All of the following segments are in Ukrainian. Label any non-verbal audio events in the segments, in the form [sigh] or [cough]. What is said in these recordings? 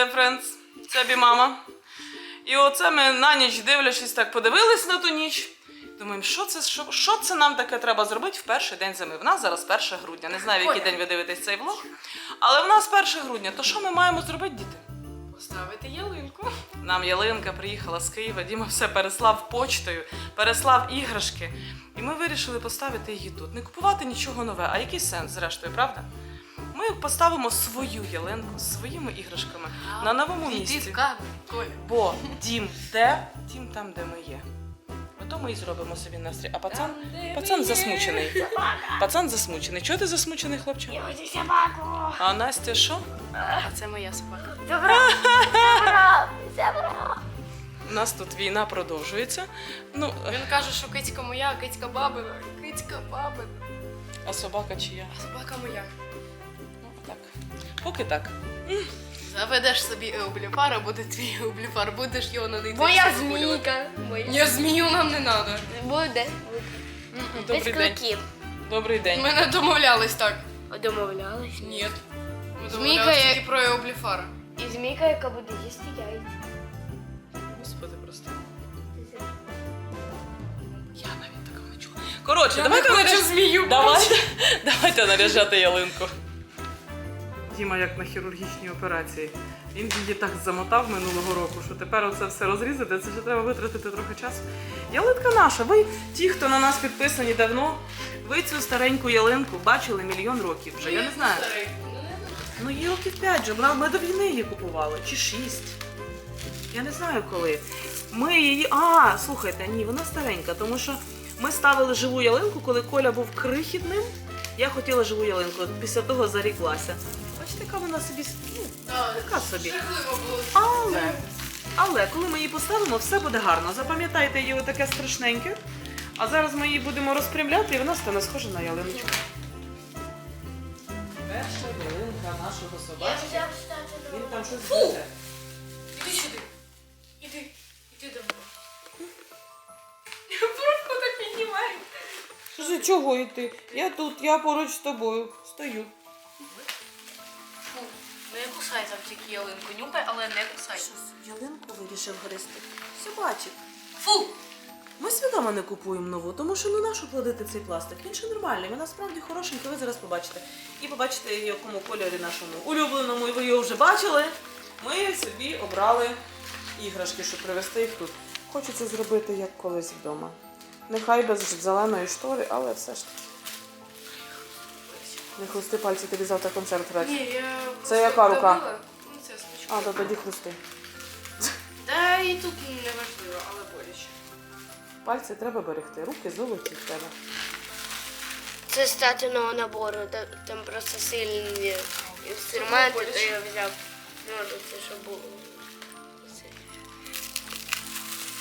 dear friends. Це бі мама. І оце ми на ніч дивлячись, так подивились на ту ніч. Думаємо, що це, що, що це нам таке треба зробити в перший день зими? В нас зараз 1 грудня. Не знаю, в який день ви дивитесь цей влог. Але в нас 1 грудня. То що ми маємо зробити, діти? Поставити ялинку. Нам ялинка приїхала з Києва, Діма все переслав почтою, переслав іграшки. І ми вирішили поставити її тут. Не купувати нічого нове, а який сенс, зрештою, правда? Ми поставимо свою ялинку з своїми іграшками на новому Іди місці. в Коля. Бо дім де, дім там, де ми є. Ото ми і зробимо собі настрій. А пацан, пацан засмучений. Пацан засмучений. Чого ти засмучений, хлопче? Я хочу собаку. А Настя що? А це моя собака. Забрав. Забрав. Забрав. У нас тут війна продовжується. Ну, Він каже, що кицька моя, кицька бабина, кицька бабина. а собака чия? А собака моя. Так. Поки так. Заведеш собі еубліфар, а буде твій [laughs] еубліфар, будеш його на дитинці Моя змійка. Моя. Ні, змію нам не треба. Буде. Без Добрий день. кликів. Добрий день. Ми не домовлялись так. Домовлялись. Ні. Ми Змійка домовлялись є- тільки про еубліфара. І змійка, яка буде їсти яйця. Господи, просто. Я навіть такого не чула. Коротше, давайте хочу наряж... змію. давайте, давайте наряжати ялинку. Діма як на хірургічній операції. Він її так замотав минулого року, що тепер оце все розрізати, це ще треба витратити трохи часу. Ялинка наша. Ви, ті, хто на нас підписані давно, ви цю стареньку ялинку бачили мільйон років вже. Я не знаю. Ну, їй років 5 вже. Вона- Ми до війни її купували, чи 6. Я не знаю коли. Ми її. А, слухайте, ні, вона старенька, тому що ми ставили живу ялинку, коли Коля був крихітним. Я хотіла живу ялинку, після того заріклася. Бачите, яка вона собі. Ну, така собі. Але, але коли ми її поставимо, все буде гарно. Запам'ятайте її отаке страшненьке. А зараз ми її будемо розпрямляти і вона стане схожа на ялиночку. Перша ялинка нашого собачки. Він там щось Фу! Іди сюди. Іди. Іди до. Бровку так піднімаю. Чого йти? Я тут, я поруч з тобою. Стою. Кусай там ялинку. Нюхай, але не кусай. Ялинку вирішив гристи. Собачик. Фу! Ми свідомо не купуємо нову, тому що ну нащо плодити цей пластик? Він ще нормальний, він насправді хорошенький, ви зараз побачите. І побачите, в якому кольорі нашому улюбленому, і ви його вже бачили. Ми собі обрали іграшки, щоб привезти їх тут. Хочу це зробити як колись вдома. Нехай без зеленої штори, але все ж таки. Не хрусти пальці, тобі завтра концерт грати. Ні, я... Це яка рука? Ну, це смачно. А, то тоді хрусти. Да, і тут не важливо, але боляче. Пальці треба берегти, руки золоті в тебе. Це з татиного набору, та- там просто сильні інструменти, то я взяв. Ну, це що було.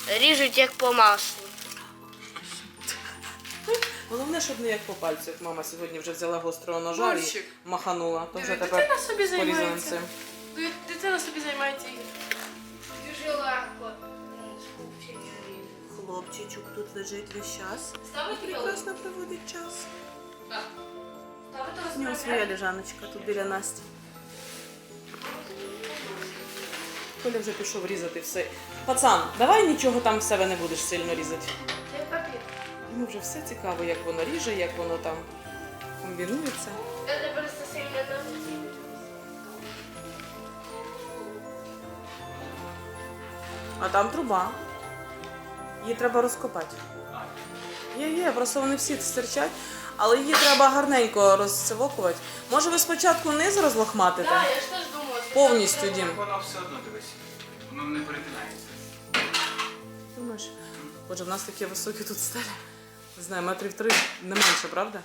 Це. Ріжуть як по маслу. Головне, щоб не як по пальцю, як мама сьогодні вже взяла гострого ножа Мальчик. і маханула. То вже Диви, тепер Дитина собі займається. Ди- Дитина собі займається Дуже легко. Хлопчичок тут лежить весь час. ставити Прекрасно проводить час. Ставити У нього своя лежаночка тут біля Насті. Коля вже пішов різати все. Пацан, давай нічого там в себе не будеш сильно різати. Йому вже все цікаво, як воно ріже, як воно там комбінується. Це просто сильно. А там труба. Її треба розкопати. Є, є, просто вони всі стирчать, але її треба гарненько розцевокувати. Може ви спочатку низ розлохматите? Так, я ж теж думала. Повністю, Дім. Воно все одно дивись. Воно не перетинається. Думаєш? Отже, в нас такі високі тут стелі. Не знаю, метрів три не менше, правда?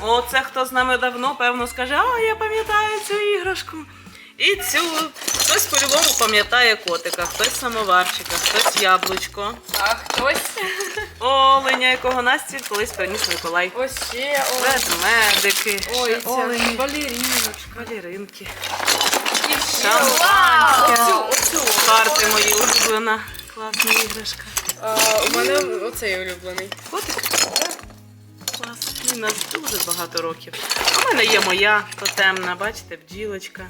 Оце хто з нами давно, певно, скаже, а я пам'ятаю цю іграшку. І цю Хтось по-любому пам'ятає котика, хтось самоварчика, хтось яблучко. А хтось. Оленя, якого Насті колись приніс Миколай. Ось ще о. Ведмедики, Ой, ще олені, балеріночка. балеринки, І шампанське. Оцю, оцю. Карти мої улюблена. Класна іграшка. А, у мене оцей улюблений. Котик? Клас. Він нас дуже багато років. У мене є моя тотемна, бачите, бджілочка.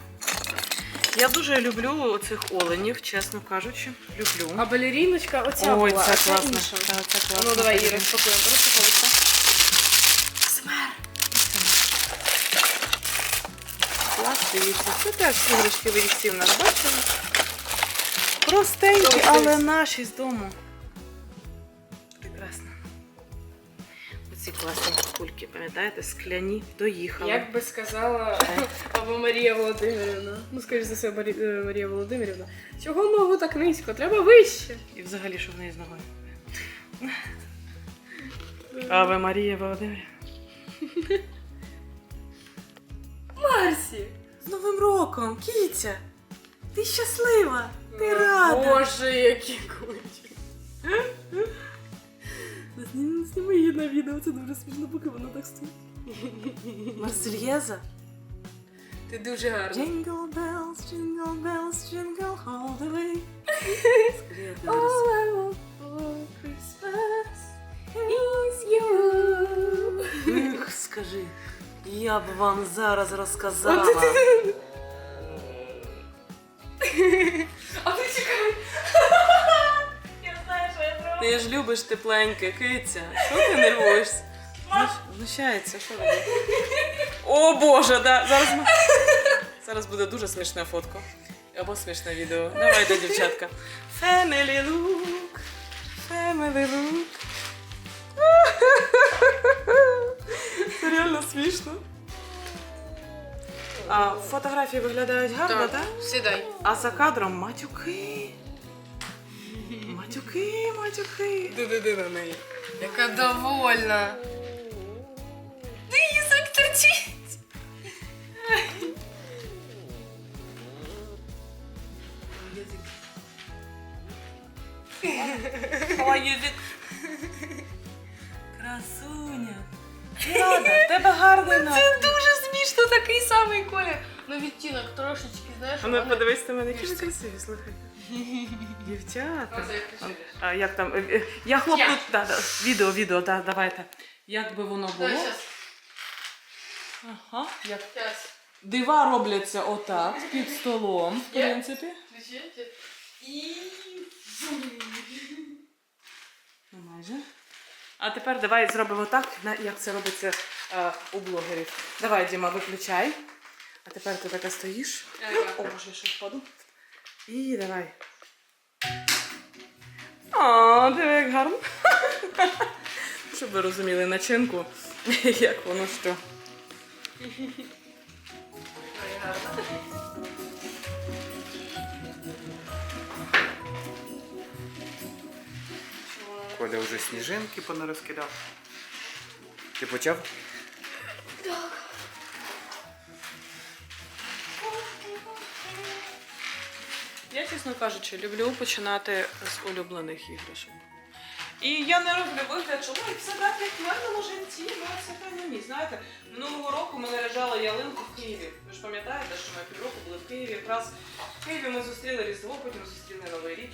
Я дуже люблю цих оленів, чесно кажучи. Люблю. А балеріночка оця Ой, була, це а класно. інша. Це класно. Ну давай її розпакуємо. Розпаковуйся. Смер. дивіться. Це теж іграшки ви їх всі в нас бачили. Простенькі, але наші з дому. Класні кульки, пам'ятаєте, скляні, доїхали. Як би сказала [laughs] або Марія Володимирівна. Ну, скоріш за все, е, Марія Володимирівна. Чого ногу так низько? Треба вище. І взагалі, що в неї з ногою? Аве Марія Володимирівна. [laughs] Марсі! З Новим роком, Кітя! Ти щаслива! Ти О, рада! Боже, які кучі. [laughs] Зніми її на відео, це дуже смішно, поки вона так стоїть. [laughs] Марсельєза? Ти дуже гарна. Jingle bells, jingle bells, jingle all the way. [laughs] Скоріше, ти All I want for Christmas is you. Ех, скажи, я б вам зараз розказала. [laughs] Ж тепленьке, киця. Що ти нервуєшся? Знущається, що робити? О боже, да. Зараз ми... Зараз буде дуже смішна фотка. Або смішне відео. Давайте, дівчатка. Family look. Family look. Це реально смішно. А фотографії виглядають гарно, так? Сідай. А за кадром матюки. Матюки, матюки. Диди на неї. Яка довольна. Ти язик торчить. Ой, язик. Красуня. Рада, в тебе гарний настрій. Це дуже смішно, такий самий колір. Ну відтінок трошечки, знаєш. А ну вони- подивись на мене, які красиві, слухай. Дівчата. А як там? е, е, Я хлопну. Да, да, відео, відео, да, давайте. Як би воно було? Ага. Як дива робляться отак, під столом, в принципі. І... Ну, майже. А тепер давай зробимо так, як це робиться е, у блогерів. Давай, Діма, виключай. А тепер ти така стоїш. О, боже, я ще впаду. І давай. О, диви, як гарно. [laughs] Щоб ви розуміли начинку, [laughs] як воно що. Коля вже сніжинки понарозкидав. Ти почав? Чесно кажучи, люблю починати з улюблених іграшок. І я не роблю вигляд, що ой, все так, як в мене житті, ну це певно ні. Знаєте, минулого року ми наряжали ялинку в Києві. Ви ж пам'ятаєте, що ми півроку були в Києві. Якраз в Києві ми зустріли Різдво, потім зустріли Новий рік.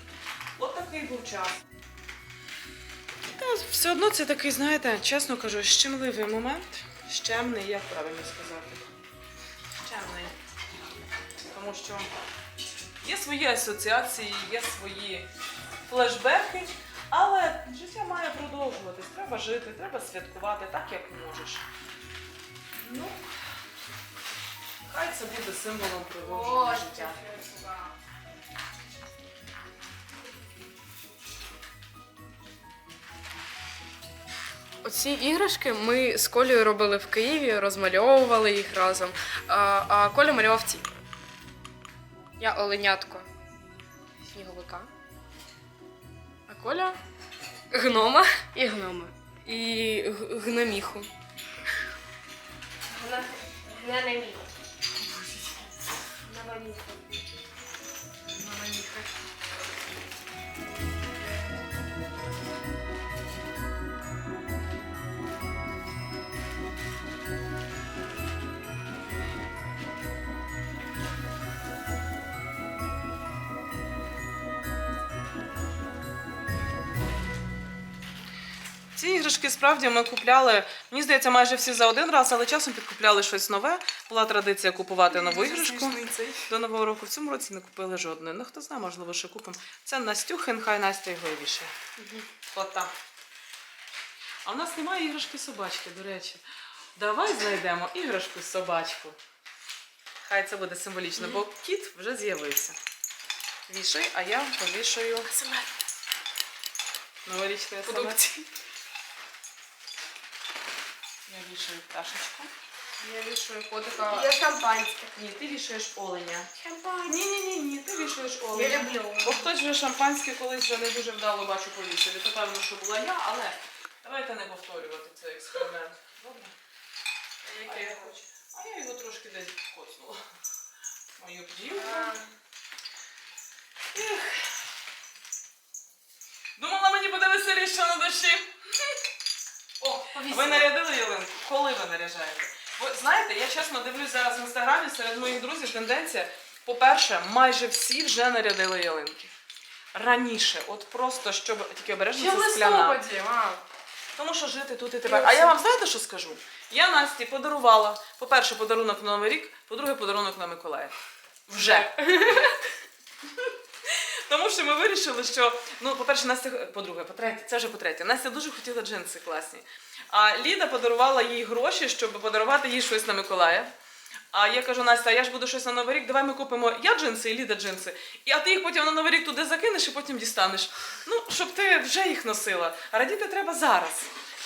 От такий був час. Та, все одно це такий, знаєте, чесно кажу, щемливий момент. Щемний, як правильно сказати. Щемний. Тому що Є свої асоціації, є свої флешбеки, але життя має продовжуватись. Треба жити, треба святкувати так, як можеш. Ну, хай це буде символом продовження життя. Оці іграшки ми з Колею робили в Києві, розмальовували їх разом. А, а Коля малював ці. Я оленятко сніговика. А Коля гнома І гнома. і гноміху. гноміху. Вона Ці іграшки справді ми купляли, мені здається, майже всі за один раз, але часом підкупляли щось нове. Була традиція купувати нову іграшку. До нового року в цьому році не купили жодної. Ну хто знає, можливо, ще купимо. Це Настюхин, хай Настя його і вішає. Кота. А в нас немає іграшки собачки, до речі. Давай знайдемо іграшку собачку. Хай це буде символічно, бо кіт вже з'явився. Вішай, а я повішаю новорічний смс. Я вішаю пташечку. Я вішаю котика. Я шампанське. Ні, ти вішаєш оленя. Шампанське. Ні, ні, ні, ні, ти вішаєш Я оленя. люблю. Бо хтось вже шампанське колись вже не дуже вдало бачу повісили. То певно, що була я, але давайте не повторювати цей експеримент. Добре? А я хочу? А я його трошки десь коцнула. Мою бджілку. Думала, мені буде веселіше на душі. Ви нарядили ялинку? Коли ви наряжаєте? Ви знаєте, я чесно дивлюсь зараз в інстаграмі серед моїх друзів тенденція. По-перше, майже всі вже нарядили ялинки. Раніше, от просто щоб тільки обережно це скляна. Тому що жити тут і тепер. А я вам знаєте, що скажу? Я Насті подарувала, по-перше, подарунок на Новий рік, по-друге, подарунок на Миколая. Вже. [laughs] Тому що ми вирішили, що ну, по-перше, Настя, по-друге, по-третє, це вже по-третє. Настя дуже хотіла джинси класні. А Ліда подарувала їй гроші, щоб подарувати їй щось на Миколая. А я кажу, Настя, а я ж буду щось на Новий рік, давай ми купимо я джинси і Ліда джинси. І, а ти їх потім на Новий рік туди закинеш і потім дістанеш. Ну, щоб ти вже їх носила. А радіти треба зараз.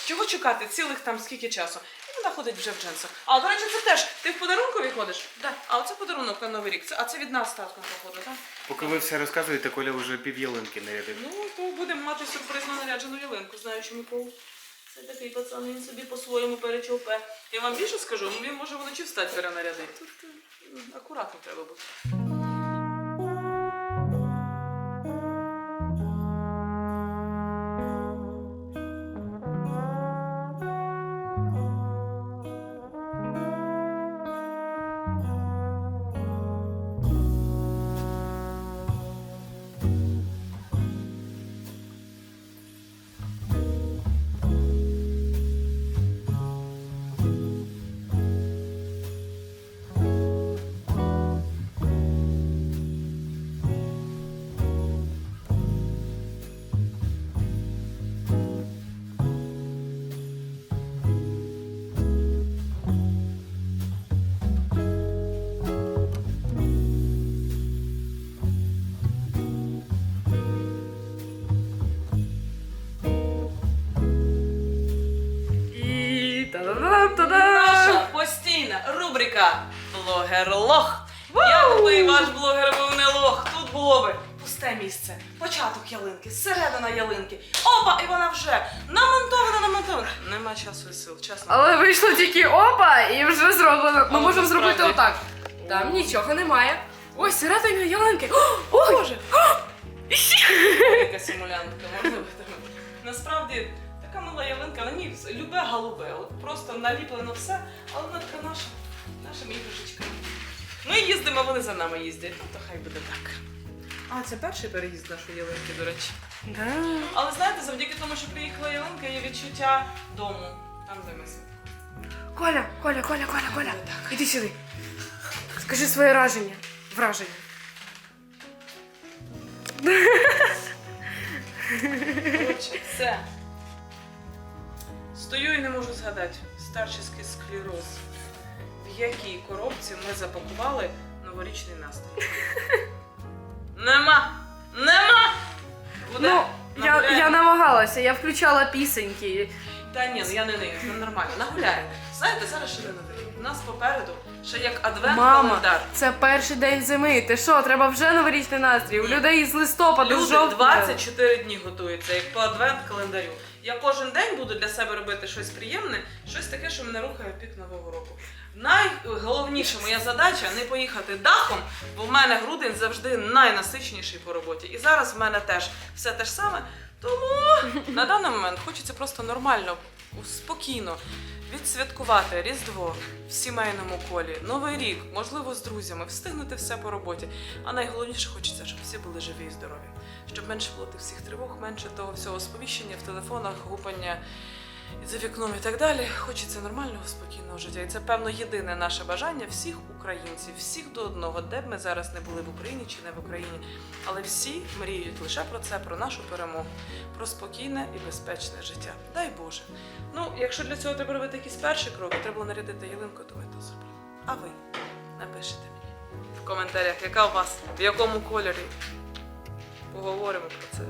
Чого чекати цілих там скільки часу? Вона ходить вже в джинсах. А, до речі, це теж. Ти в подарункові ходиш? Да. А оце подарунок на Новий рік. Це, а це від нас татком походу, так? Поки ви все розказуєте, Коля вже пів ялинки нарядив. Ну, то будемо мати сюрпризно наряджену ялинку, знаючи Миколу. Це такий пацан, він собі по-своєму перечовпе. Я вам більше скажу, він може вночі встати перенарядити. Тут м, акуратно треба бути. Рубрика Блогер-лох. Якби ваш блогер був не лох, тут було би пусте місце, початок ялинки, середина ялинки. Опа, і вона вже намонтована, намонтована. Нема часу і сил, чесно. Але вийшло тільки опа і вже зроблено. Ми можемо зробити насправді- отак. Там нічого немає. Ось середина ялинки. О, Боже! Велика симулянтка, можна видати. Насправді така мила ялинка, на ній любе голубе. От просто наліплено все, але вона така наша, нашими іграшечками. Ми їздимо, вони за нами їздять. Ну, то хай буде так. А, це перший переїзд нашої ялинки, до речі. Да. Але знаєте, завдяки тому, що приїхала ялинка, є відчуття дому. Там, святкуємо. Коля, Коля, Коля, Коля, Коля. Іди сюди. Скажи своє враження. Враження. Коротше. Стою і не можу згадати. Старческий склероз. В якій коробці ми запакували новорічний настрій. [laughs] Нема! Нема! Буде? Ну, я, Нагуляємо? я намагалася, я включала пісеньки. Та ні, ну я не нею, ну нормально, нагуляємо. Знаєте, зараз ще не рік. У нас попереду ще як адвент Мама, календар. це перший день зими. Ти що, треба вже новорічний настрій? У людей з листопада, з Люди жовтня. 24 дні готуються, як по адвент календарю. Я кожен день буду для себе робити щось приємне, щось таке, що мене рухає пік нового року. Найголовніша моя задача не поїхати дахом, бо в мене грудень завжди найнасичніший по роботі. І зараз в мене теж все те ж саме. Тому на даний момент хочеться просто нормально, спокійно відсвяткувати Різдво в сімейному колі, Новий рік, можливо, з друзями, встигнути все по роботі. А найголовніше хочеться, щоб всі були живі і здорові, щоб менше було тих всіх тривог, менше того всього сповіщення в телефонах, гупання за вікном і так далі. Хочеться нормального, спокійного життя. І це, певно, єдине наше бажання всіх українців, всіх до одного, де б ми зараз не були в Україні чи не в Україні. Але всі мріють лише про це, про нашу перемогу, про спокійне і безпечне життя. Дай Боже. Ну, якщо для цього треба робити якісь перші кроки, треба було нарядити ялинку, то ми то зробимо. А ви напишіть мені в коментарях, яка у вас, в якому кольорі. Поговоримо про це.